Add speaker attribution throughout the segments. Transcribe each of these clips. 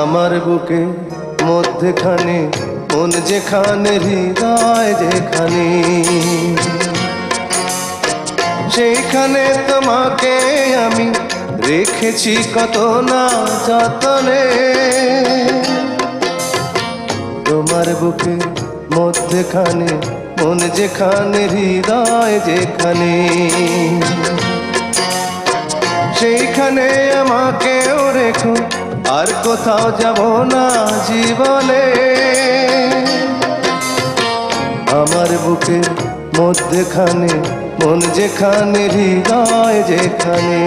Speaker 1: আমার বুকে মধ্যেখানে, মন যেখানে, হৃদয় যেখানে। সেইখানে তোমাকে আমি রেখেছি কত না যতনে। তোমার বুকে মধ্যেখানে, মন যেখানে, হৃদয় যেখানে। সেইখানে আমাকেও রেখো আর কোথাও যাব না জীবনে। আমার বুকের মধ্যেখানে মন যেখানে হৃদয় যেখানে।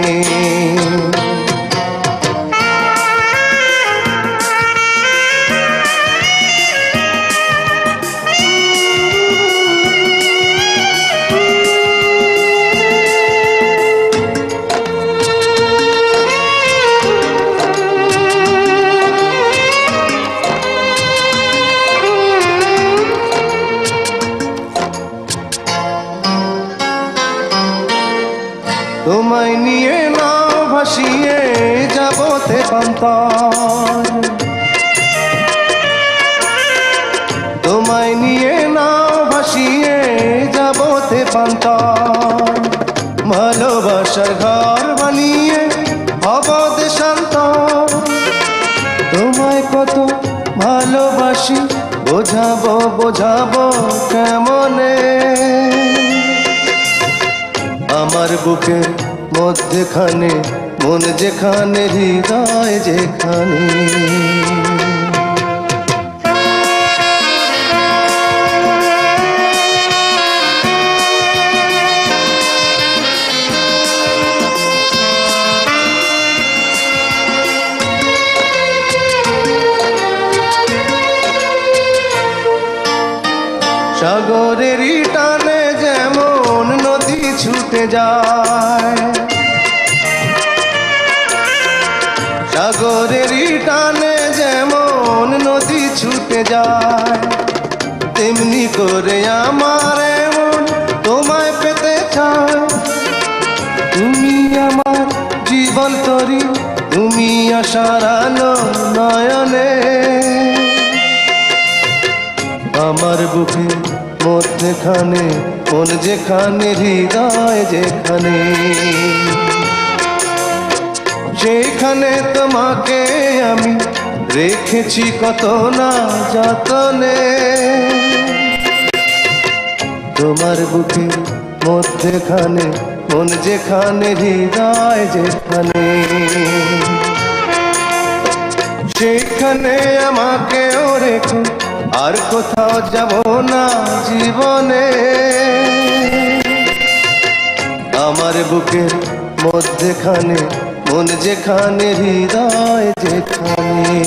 Speaker 1: তোমায় নিয়ে নাও ভাসিয়ে যাবতে পান্তার তোমায় নিয়ে নাও ভাসিয়ে যাবতে পান্তার ভালোবাসার ঘর বানিয়ে হব দেশান্ত তোমায় কত ভালোবাসি, বোঝাবো বোঝাবো কেমনে? আমার বুকের মধ্যেখানে মন যেখানে হৃদয় যেখানে। সাগরেরই ছুটে যায়। সাগরেরই টানে যেমন নদী ছুটে যায়, তেমনি করে আমার এমন তোমায় পেতে চায় তুমি আমার জীবন তরি, তুমি আলো নয়নে। আমার বুকে মধ্যেখানে মন যেখানে, হৃদয় যেখানে। সেখানে তোমাকে আমি রেখেছি কত না যতনে। তোমার বুকে মধ্যেখানে মন যেখানে, হৃদয় যেখানে। সেখানে আমাকেও রেখো আর কোথাও যাব না জীবনে। আমার বুকের মধ্যেখানে মন যেখানে হৃদয় যেখানে।